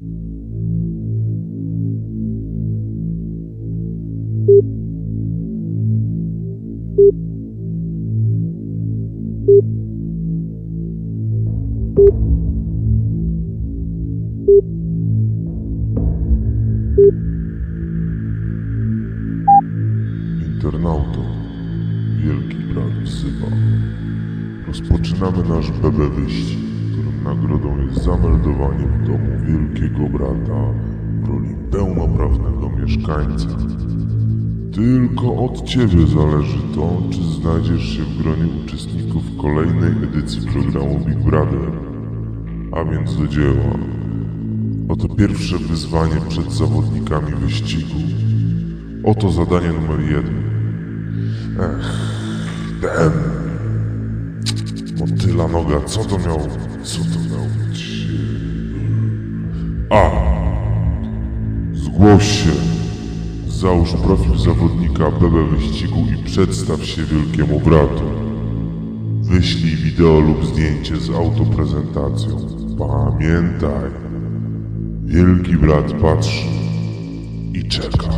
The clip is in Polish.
Internauto, wielki brat wzywa. Rozpoczynamy nasz BB wyścig, nagrodą jest zameldowanie w domu wielkiego brata w roli pełnoprawnego mieszkańca. Tylko od Ciebie zależy to, czy znajdziesz się w gronie uczestników kolejnej edycji programu Big Brother. A więc do dzieła. Oto pierwsze wyzwanie przed zawodnikami wyścigu. Oto zadanie numer jeden. Ech, ten. Motyla noga, co to miał, co to miał być? A. Zgłoś się. Załóż profil zawodnika BB wyścigu i przedstaw się wielkiemu bratu. Wyślij wideo lub zdjęcie z autoprezentacją. Pamiętaj, wielki brat patrzy i czeka.